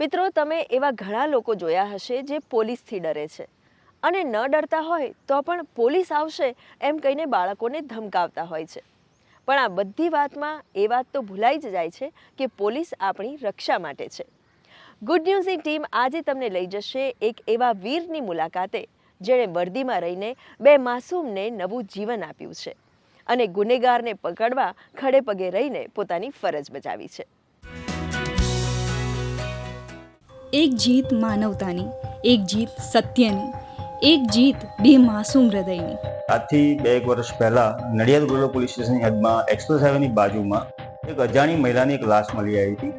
મિત્રો, તમે એવા ઘણા લોકો જોયા હશે જે પોલીસથી ડરે છે. અને ન ડરતા હોય તો પણ પોલીસ આવશે એમ કહીને બાળકોને ધમકાવતા હોય છે. પણ આ બધી વાતમાં એ વાત તો ભૂલાઈ જ જાય છે કે પોલીસ આપણી રક્ષા માટે છે. ગુડ ન્યૂઝની ટીમ આજે તમને લઈ જશે એક એવા વીરની મુલાકાતે જેણે વર્દીમાં રહીને બે માસૂમને નવું જીવન આપ્યું છે. અને ગુનેગારને પકડવા ખડે પગે રહીને પોતાની ફરજ બજાવી છે. એક જીત માનવતાની એક જીત સત્યની એક જીત બે માસૂમ હૃદયની. આજથી બે એક વર્ષ પહેલા નડિયાદ ગોલો પોલીસ સ્ટેશનની હદમાં એક્સપ્રેસ હાઈવેની બાજુમાં એક અજાણી મહિલાની એક લાશ મળી આવી હતી.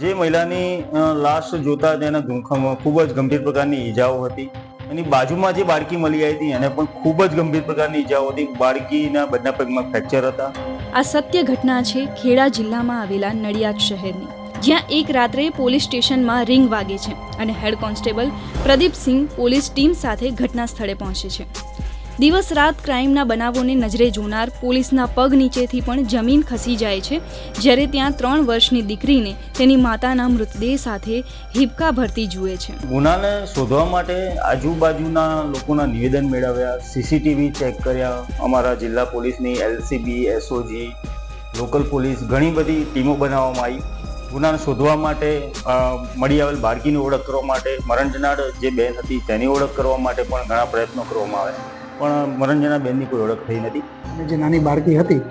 જે મહિલાની લાશ જોતા તેના ધૂંખામાં ખૂબ જ ગંભીર પ્રકારની ઈજાઓ હતી. એની બાજુમાં જે બાળકી મળી આવી હતી એને પણ ખૂબ જ ગંભીર પ્રકારની ઈજાઓ હતી. બાળકીના બધા પગમાં ફ્રેક્ચર હતા. આ સત્ય ઘટના છે ખેડા જિલ્લામાં આવેલા નડિયાદ શહેરની. જ્યાં એક રાત્રે પોલીસ સ્ટેશનમાં રિંગ વાગે છે અને head constable Pradeepsinh police team સાથે ઘટના સ્થળે પહોંચે છે. દિવસ રાત ક્રાઇમના બનાવોને નજરે જોનાર પોલીસના પગ નીચેથી પણ જમીન ખસી જાય છે, જ્યારે ત્યાં ત્રણ વર્ષની દીકરીને તેની માતાના મૃતદેહ સાથે હિબકા ભરતી જુએ છે. ગુનાને શોધવા માટે આજુબાજુના લોકોના નિવેદન મેળવ્યા, સીસીટીવી ચેક કર્યા, અમારા જિલ્લા પોલીસની, એલસીબી, એસઓજી, લોકલ પોલીસ, ઘણી બધી ટીમો બનાવવામાં આવી. ગુનાને શોધવા માટે મળી આવેલ બાળકીની ઓળખ કરવા માટે મરણ જનાર જે બેન હતી તેની ઓળખ કરવા માટે પણ ઘણા પ્રયત્નો કરવામાં આવે. પણ મરણ બેનની કોઈ ઓળખ થઈ નથી. અને જે નાની બાળકી હતી,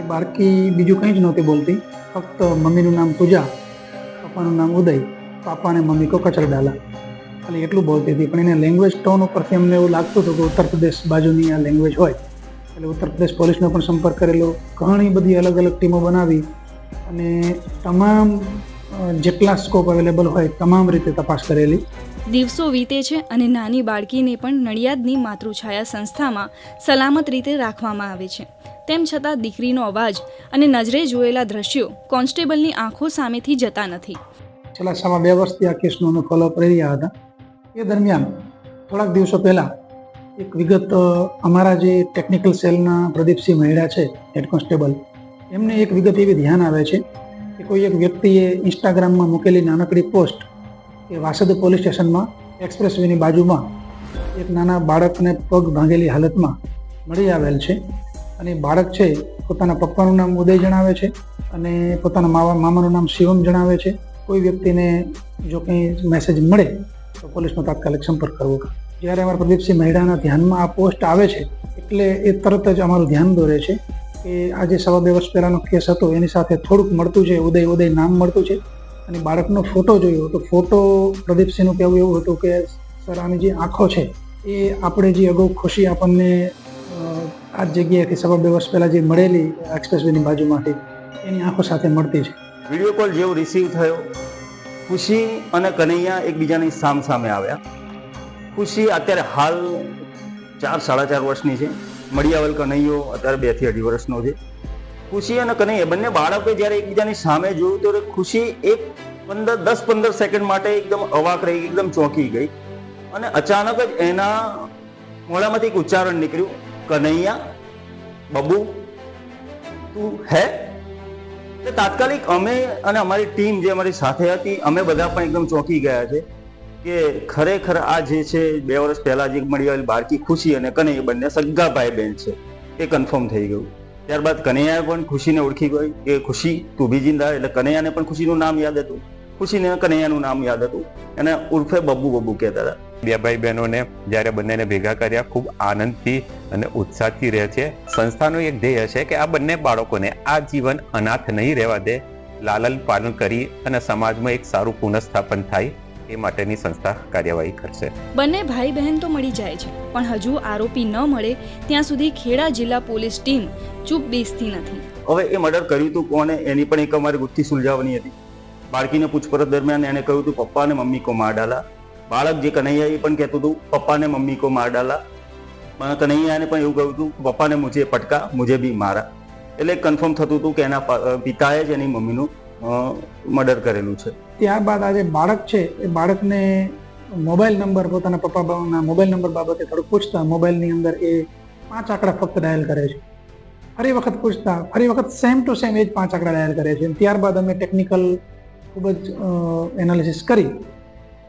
એ બાળકી બીજું કંઈ જ નહોતી બોલતી. ફક્ત મમ્મીનું નામ પૂજા, પપ્પાનું નામ ઉદય પાપા અને મમ્મી કો કચર ડાલા. ખાલી એટલું બોલતી હતી. પણ એને લેંગ્વેજ ટોન ઉપરથી અમને એવું લાગતું હતું કે ઉત્તર પ્રદેશ બાજુની આ લેંગ્વેજ હોય. એટલે ઉત્તર પ્રદેશ પોલીસનો પણ સંપર્ક કરેલો. ઘણી બધી અલગ અલગ ટીમો બનાવી અને તમામ જેટલા સ્કોપ અવેલેબલ હોય તમામ રીતે તપાસ કરેલી. દિવસો વીતે છે અને નાની બાળકીને પણ નડિયાદની માતૃછાયા સંસ્થામાં સલામત રીતે રાખવામાં આવે છે. તેમ છતાં દીકરીનો અવાજ અને નજરે જોયેલા દ્રશ્યો કોન્સ્ટેબલની આંખો સામેથી જતા નથી. છેલ્લા સવા બે વર્ષથી આ કેસનો અમે ફોલોઅપ કરી રહ્યા હતા. એ દરમિયાન થોડાક દિવસો પહેલાં એક વિગત અમારા જે ટેકનિકલ સેલના પ્રદીપસિંહ મહેડા છે હેડ કોન્સ્ટેબલ એમને એક વિગત એવી ધ્યાન આવે છે કે કોઈ એક વ્યક્તિએ ઇન્સ્ટાગ્રામમાં મૂકેલી નાનકડી પોસ્ટ કે વાસદ પોલીસ સ્ટેશનમાં એક્સપ્રેસ વેની બાજુમાં એક નાના બાળકને પગ ભાંગેલી હાલતમાં મળી આવેલ છે. અને બાળક છે પોતાના પપ્પાનું નામ ઉદય જણાવે છે અને પોતાના માવા, મામાનું નામ શિવમ જણાવે છે. કોઈ વ્યક્તિને જો કંઈ મેસેજ મળે તો પોલીસનો તાત્કાલિક સંપર્ક કરવો. જ્યારે અમારા પ્રદીપસિંહ મહેડાના ધ્યાનમાં આ પોસ્ટ આવે છે એટલે એ તરત જ અમારું ધ્યાન દોરે છે. કે આજે સવા બે વર્ષ પહેલાંનો કેસ હતો, એની સાથે થોડુંક મળતું છે, ઉદય ઉદય નામ મળતું છે. અને બાળકનો ફોટો જોયો તો ફોટો પ્રદીપસિંહનું કહેવું એવું હતું કે, સર, આની જે આંખો છે, એ આપણે જે અગાઉ ખુશી આપણને આ જગ્યાએથી સવા બે વર્ષ પહેલાં જે મળેલી એક્સપ્રેસવેની બાજુમાંથી, એની આંખો સાથે મળતી છે. વીડિયો કોલ જેવો રિસીવ થયો. ખુશી અને કનૈયા એકબીજાની સામ સામે આવ્યા. ખુશી અત્યારે હાલ ચાર, સાડા ચાર વર્ષની છે. મળી આવેલ કનૈયો અત્યારે બેથી અઢી વર્ષનો છે. ખુશી અને કનૈયા, બંને બાળકોએ જ્યારે એકબીજાની સામે જોયું ત્યારે ખુશી એક પંદર, દસ પંદર સેકન્ડ માટે એકદમ અવાક રહી એકદમ ચોંકી ગઈ. અને અચાનક જ એના મોઢામાંથી એક ઉચ્ચારણ નીકળ્યું, કનૈયા, બબુ, તું હે? તાત્કાલિક અમે અને અમારી ટીમ જે અમારી સાથે હતી, અમે બધા પણ એકદમ ચોંકી ગયા છે. કે ખરેખર આ જે છે, બે વર્ષ પહેલા જે મળી આવેલી બાળકી ખુશી અને કનૈયા બંને સગા ભાઈ બહેન છે, એ કન્ફર્મ થઈ ગયું. ત્યારબાદ કનૈયાએ પણ ખુશીને ઓળખી ગઈ કે ખુશી તું બી જિંદા એટલે કનૈયાને પણ ખુશીનું નામ યાદ હતું. ખુશીને કનૈયાનું નામ યાદ હતું. અને ઉર્ફે બબ્બુ બબ્બુ કહેતા હતા. બે ભાઈ બહેનોને જ્યારે બંનેને ભેગા કર્યા, ખૂબ આનંદથી અને ઉત્સાહથી રહે છે. સંસ્થાનું એક ધ્યેય છે કે આ બંને બાળકોને આ જીવન અનાથ નહીં રહેવા દે. લાલન પાલન કરી અને સમાજમાં એક સારું પુનઃસ્થાપન થાય. એ માટેની સંસ્થા કાર્યવાહી કરશે. બંને ભાઈ બહેન તો મળી જાય છે પણ હજુ આરોપી ન મળે ત્યાં સુધી ખેડા જિલ્લા પોલીસ ટીમ ચૂપ બેસતી નથી. હવે એ મર્ડર કર્યું હતું કોને એની પણ એક અમારે ગુથ્થી સુલઝાવવાની હતી. બાળકીને પૂછપરછ દરમિયાન એને કહ્યું હતું પપ્પા અને મમ્મી કો માર ડાલા બાળક જે કનૈયા એ પણ કહેતું હતું પપ્પા ને મમ્મી કો માર ડાલા પણ કનૈયાને પણ એવું કહ્યું હતું પપ્પાને મુજે પટકા મુજે બી મારા. એટલે કન્ફર્મ થતું હતું કે એના પિતાએ જ એની મમ્મીનું મર્ડર કરેલું છે. ત્યારબાદ આજે બાળક છે, એ બાળકને મોબાઈલ નંબર, પોતાના પપ્પા બાના મોબાઈલ નંબર બાબતે થોડું પૂછતા મોબાઈલની અંદર એ પાંચ આંકડા ફક્ત ડાયલ કરે છે. ફરી વખત પૂછતા, ફરી વખત સેમ ટુ સેમ એ જ પાંચ આંકડા ડાયલ કરે છે. ત્યારબાદ અમે ટેકનિકલ ખૂબ જ એનાલિસિસ કરી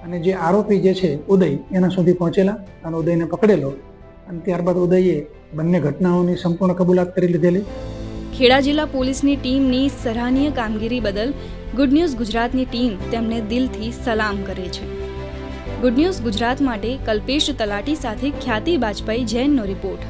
અને જે આરોપી જે છે, ઉદય, એના સુધી પહોંચેલા અને ઉદયને પકડેલો અને ત્યારબાદ ઉદયે બંને ઘટનાઓની સંપૂર્ણ કબૂલાત કરી લીધેલી. ખેડા જિલ્લા પોલીસની ટીમની સરાહનીય કામગીરી બદલ ગુડ ન્યૂઝ ગુજરાતની ટીમ તેમને દિલથી સલામ કરે છે. ગુડ ન્યૂઝ ગુજરાત માટે કલ્પેશ તલાટી સાથે ખ્યાતિ બાજપાઈ જૈનનો રિપોર્ટ.